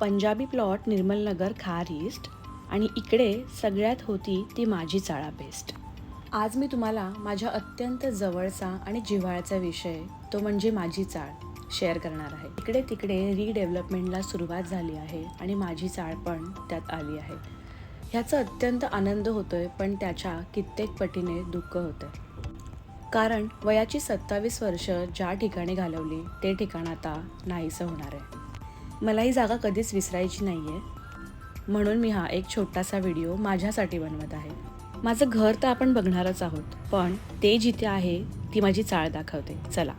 Punjabi plot Nirmalnagar खार east आणि इकडे सगळ्यात होती ती माझी चाळा बेस्ट आज मी तुम्हाला माझ्या अत्यंत जवळचा आणि जिव्हाळ्याचा विषय तो म्हणजे माझी चाळ शेअर करणार आहे. इकडे तिकडे रिडेव्हलपमेंटला सुरुवात झाली आहे आणि माझी चाळ पण त्यात आली आहे. ह्याचा अत्यंत आनंद होतोय पण त्याच्या कित्येक पटीने दुःख होतं कारण वयाची सत्तावीस वर्ष ज्या ठिकाणी घालवली ते ठिकाण आता नाहीसं होणार आहे. मला ही जागा कधीच विसरायची नाही आहे म्हणून मी हा एक छोटासा व्हिडिओ माझ्यासाठी बनवत आहे. माझं घर तर आपण बघणारच आहोत पण ते जिथे आहे ती माझी चाळ दाखवते. चला.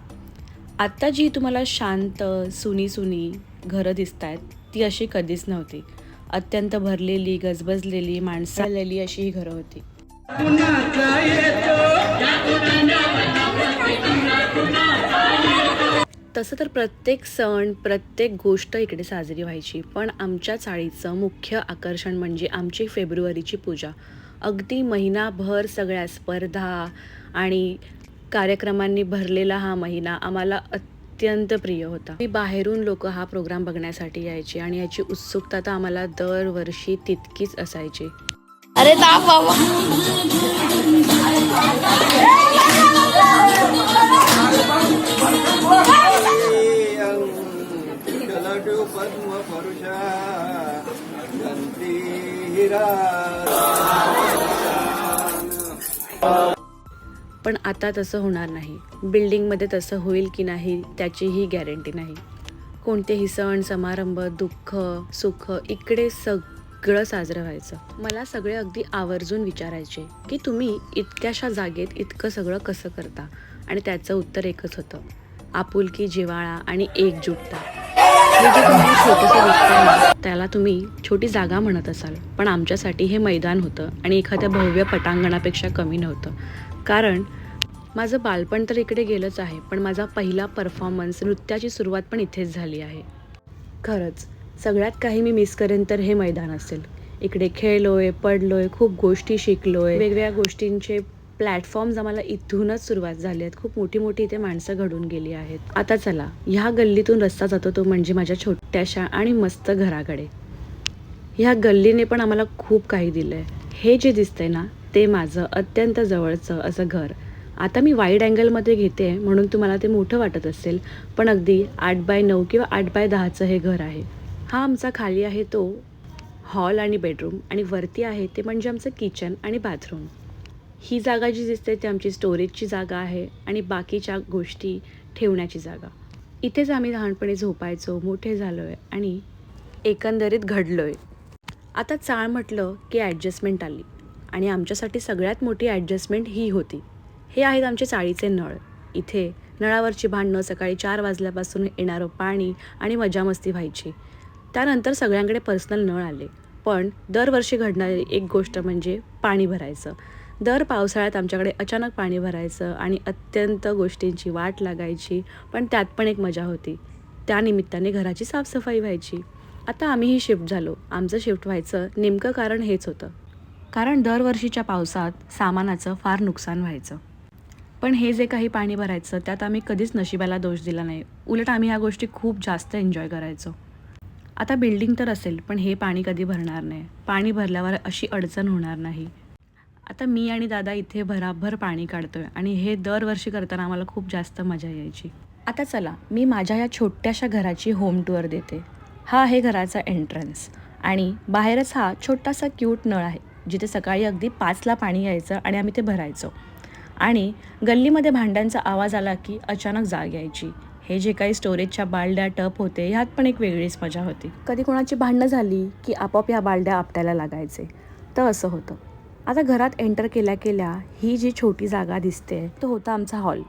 आत्ता जी तुम्हाला शांत सुनी सुनी घरं दिसत आहेत ती अशी कधीच नव्हती. अत्यंत भरलेली गजबजलेली माणसं आलेली अशी ही घरं होती. तसं तर प्रत्येक सण प्रत्येक गोष्ट इकडे साजरी व्हायची. पण आमच्या चाळीचं मुख्य आकर्षण म्हणजे आमची फेब्रुवारीची पूजा. अगदी महिनाभर सगळ्या स्पर्धा आणि कार्यक्रमांनी भरलेला हा महिना आम्हाला अत्यंत प्रिय होता. मी बाहेरून लोक हा प्रोग्राम बघण्यासाठी यायचे आणि याची उत्सुकता तर आम्हाला दरवर्षी तितकीच असायची. अरे पण आता तसं होणार नाही. बिल्डिंगमध्ये तसं होईल की नाही त्याचीही गॅरंटी नाही. कोणतेही सण समारंभ दुःख सुख इकडे सगळं साजरं व्हायचं. मला सगळे अगदी आवर्जून विचारायचे की तुम्ही इतक्याशा जागेत इतकं सगळं कसं करता? आणि त्याचं उत्तर एकच होतं. आपुलकी जिव्हाळा आणि एकजुटता. म्हणजे हे जे तुम्हाला छोटंसं दिसतंय त्याला तुम्ही छोटी जागा म्हणत असाल पण आमच्यासाठी हे मैदान होतं आणि एखाद्या भव्य पटांगणापेक्षा कमी नव्हतं. कारण माझं बालपण तर इकडे गेलंच आहे पण माझा पहिला परफॉर्मन्स नृत्याची सुरुवात पण इथेच झाली आहे. खरंच सगळ्यात काही मी मिस करेन तर हे मैदान असेल. इकडे खेळलोय पडलोय खूप गोष्टी शिकलोय वेगवेगळ्या गोष्टींचे प्लॅटफॉर्म्स आम्हाला इथूनच सुरुवात झाली आहेत. खूप मोठी मोठी इथे माणसं घडून गेली आहेत. आता चला ह्या गल्लीतून रस्ता जातो तो म्हणजे माझ्या छोट्याशा आणि मस्त घराकडे. ह्या गल्लीने पण आम्हाला खूप काही दिलं आहे हे जे दिसतंय ना ते माझं अत्यंत जवळचं असं घर. आता मी वाईड अँगलमध्ये घेते म्हणून तुम्हाला ते मोठं वाटत असेल पण अगदी आठ बाय नऊ किंवा आठ बाय दहाचं हे घर आहे. हा आमचा खाली आहे तो हॉल आणि बेडरूम आणि वरती आहे ते म्हणजे आमचं किचन आणि बाथरूम. ही जागा जी दिसते ती आमची स्टोरेजची जागा आहे आणि बाकीच्या गोष्टी ठेवण्याची जागा. इथेच आम्ही लहानपणी झोपायचो मोठे झालो आहे आणि एकंदरीत घडलो आहे आता चाळ म्हटलं की ॲडजस्टमेंट आली आणि आमच्यासाठी सगळ्यात मोठी ॲडजस्टमेंट ही होती. हे आहेत आमचे चाळीचे नळ. इथे नळावरची भांडणं सकाळी चार वाजल्यापासून येणारं पाणी आणि मजामस्ती व्हायची. त्यानंतर सगळ्यांकडे पर्सनल नळ आले. पण दरवर्षी घडणारी एक गोष्ट म्हणजे पाणी भरायचं. दर पावसाळ्यात आमच्याकडे अचानक पाणी भरायचं आणि अत्यंत गोष्टींची वाट लागायची पण त्यात पण एक मजा होती. त्यानिमित्ताने घराची साफसफाई व्हायची. आता आम्हीही शिफ्ट झालो. आमचं शिफ्ट व्हायचं नेमकं कारण हेच होतं. कारण दरवर्षीच्या पावसात सामानाचं फार नुकसान व्हायचं. पण हे जे काही पाणी भरायचं त्यात आम्ही कधीच नशिबाला दोष दिला नाही. उलट आम्ही ह्या गोष्टी खूप जास्त एन्जॉय करायचो. आता बिल्डिंग तर असेल पण हे पाणी कधी भरणार नाही. पाणी भरल्यावर अशी अडचण होणार नाही. आता मी आणि दादा इथे भराभर पाणी काढतोय आणि हे दरवर्षी करताना आम्हाला खूप जास्त मजा यायची. आता चला मी माझ्या या छोट्याशा घराची होम टूअर देते. हा आहे घराचा एंट्रन्स आणि बाहेरच हा छोटासा क्यूट नळ आहे जिथे सकाळी अगदी पाचला पाणी यायचं आणि आम्ही ते भरायचो. आणि गल्लीमध्ये भांड्यांचा आवाज आला की अचानक जाग यायची. हे जे काही स्टोरेजच्या बालड्या टप होते ह्यात पण एक वेगळीच मजा होती. कधी कोणाची भांडणं झाली की आपोआप ह्या बालड्या आपटायला लागायचे. तर असं होतं. आता घरात एंटर केल्या केल्या ही जी छोटी जागा दिसते तो होता आमचा हॉल.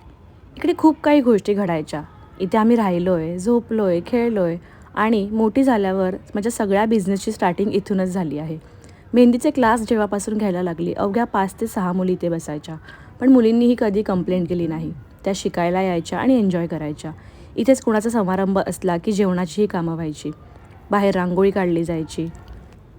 इकडे खूप काही गोष्टी घडायच्या. इथे आम्ही राहिलो आहे झोपलो आहे खेळलो आहे आणि मोठी झाल्यावर माझ्या सगळ्या बिझनेसची स्टार्टिंग इथूनच झाली आहे. मेहंदीचे क्लास जेव्हापासून घ्यायला लागली अवघ्या पाच ते सहा मुली इथे बसायच्या. पण मुलींनीही कधी कंप्लेंट केली नाही. त्या शिकायला यायच्या आणि एन्जॉय करायच्या. इथेच कुणाचा समारंभ असला की जेवणाचीही कामं व्हायची. बाहेर रांगोळी काढली जायची.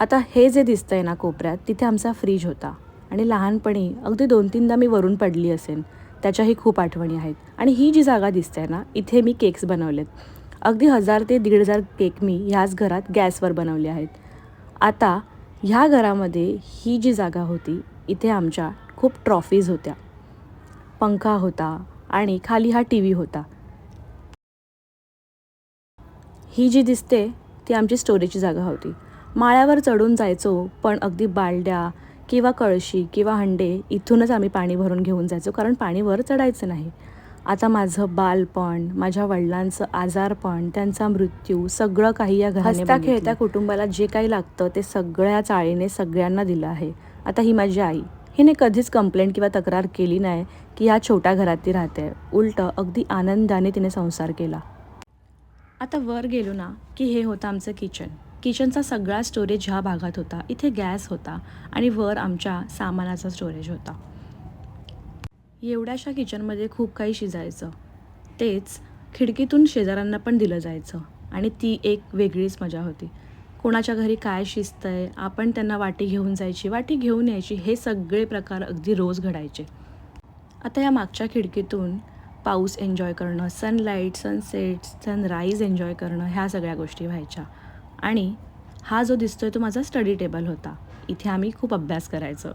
आता हे जे दिसतं आहे ना कोपऱ्यात तिथे आमचा फ्रीज होता. आणि लहानपणी अगदी दोन तीनदा मी वरून पडली असेल त्याच्याही खूप आठवणी आहेत. आणि ही जी जागा दिसते ना इथे मी केक्स बनवलेत. अगदी हजार ते दीड हजार केक मी ह्याच घरात गॅसवर बनवले आहेत. आता ह्या घरामध्ये ही जी जागा होती इथे आमच्या खूप ट्रॉफीज होत्या. पंखा होता आणि खाली हा टी व्ही होता. ही जी दिसते ती आमची स्टोरेजची जागा होती. माळ्यावर चढून जायचो पण अगदी बालड्या किंवा कळशी किंवा हंडे इथूनच आम्ही पाणी भरून घेऊन जायचो कारण पाणी वर चढायचं नाही. आता माझं बालपण माझ्या वडिलांचं आजारपण त्यांचा मृत्यू सगळं काही या हसता खेळत्या कुटुंबाला जे काही लागतं ते सगळ्या चाळीने सगळ्यांना दिलं आहे. आता ही माझी आई. हिने कधीच कंप्लेंट किंवा तक्रार केली नाही की ह्या छोट्या घरात ती राहते. उलटं अगदी आनंदाने तिने संसार केला. आता वर गेलो ना की हे होतं आमचं किचन किचनचा सगळा स्टोरेज ह्या भागात होता. इथे गॅस होता आणि वर आमच्या सामानाचा स्टोरेज होता. एवढ्याशा किचनमध्ये खूप काही शिजायचं. तेच खिडकीतून शेजाऱ्यांना पण दिलं जायचं आणि ती एक वेगळीच मजा होती. कोणाच्या घरी काय शिजतं आहे आपण त्यांना वाटी घेऊन जायची वाटी घेऊन यायची हे सगळे प्रकार अगदी रोज घडायचे. आता या मागच्या खिडकीतून पाऊस एन्जॉय करणं सनलाईट सनसेट सनराईज एन्जॉय करणं ह्या सगळ्या गोष्टी व्हायच्या. आणि हा जो दिसतोय तो माझा स्टडी टेबल होता. इथे आम्ही खूप अभ्यास करायचो.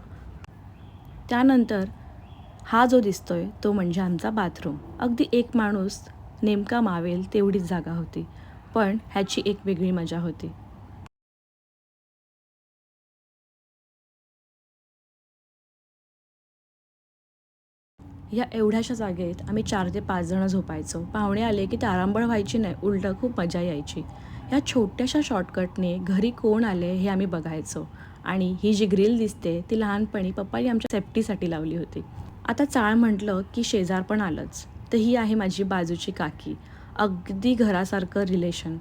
त्यानंतर हा जो दिसतोय तो म्हणजे आमचा बाथरूम अगदी एक माणूस नेमका मावेल तेवढीच जागा होती पण ह्याची एक वेगळी मजा होती. या एवढ्याशा जागेत आम्ही चार ते पाच जणं झोपायचो. पाहुणे आले की तारांबळ व्हायची नाही उलटं खूप मजा यायची. या छोट्याशा शॉर्टकटने घरी कोण आले हे आम्ही बघायचो. आणि ही जी ग्रिल दिसते ती लहानपणी पप्पानी आमच्या सेफ्टीसाठी लावली होती. आता चाळ म्हटलं की शेजार पण आलंच. तर ही आहे माझी बाजूची काकी. अगदी घरासारखं रिलेशन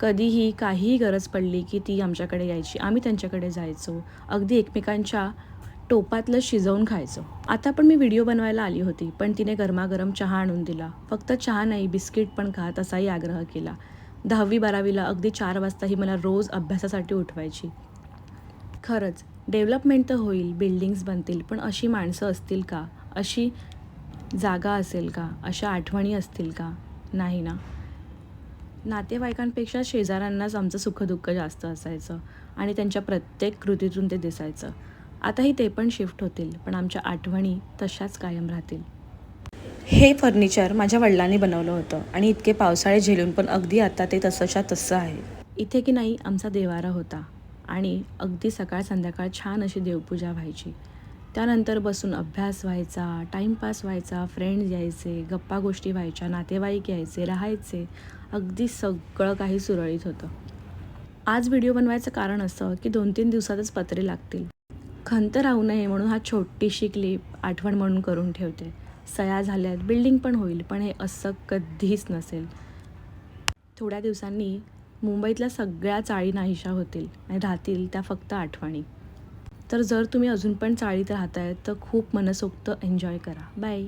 कधीही काहीही गरज पडली की ती आमच्याकडे यायची. आम्ही त्यांच्याकडे जायचो. अगदी एकमेकांच्या टोपातलं शिजवून खायचो. आता पण मी व्हिडिओ बनवायला आली होती पण तिने गरमागरम चहा आणून दिला. फक्त चहा नाही बिस्किट पण खा तसाही आग्रह केला. दहावी बारावीला अगदी चार वाजता ही मला रोज अभ्यासासाठी उठवायची. खरंच डेव्हलपमेंट तर होईल बिल्डिंग्स बनतील पण अशी माणसं असतील का? अशी जागा असेल का? अशा आठवणी असतील का? नाही ना. नातेवाईकांपेक्षा शेजाऱ्यांनाच आमचं सुखदुःख जास्त असायचं आणि त्यांच्या प्रत्येक कृतीतून ते दिसायचं. आताही ते पण शिफ्ट होतील पण आमच्या आठवणी तशाच कायम राहतील. हे फर्निचर माझ्या वडिलांनी बनवलं होतं आणि इतके पावसाळे झेलून पण अगदी आता ते तसंच्या तसं आहे. इथे की नाही आमचा देवारा होता आणि अगदी सकाळ संध्याकाळ छान अशी देवपूजा व्हायची. त्यानंतर बसून अभ्यास व्हायचा टाईमपास व्हायचा फ्रेंड्स यायचे गप्पा गोष्टी व्हायच्या नातेवाईक यायचे राहायचे अगदी सगळं काही सुरळीत होतं. आज व्हिडिओ बनवायचं कारण असं की दोन तीन दिवसातच पत्रे लागतील. खंत राहू नये म्हणून हा छोटीशी क्लिप आठवण म्हणून करून ठेवते. सया झाल्यात बिल्डिंग पण होईल पण हे असं कधीच नसेल. थोड्या दिवसांनी मुंबईतल्या सगळ्या चाळी नाहीशा होतील आणि राहतील त्या फक्त आठवणी. तर जर तुम्ही अजून पण चाळीत राहताय तर खूप मनसोक्त एन्जॉय करा. बाय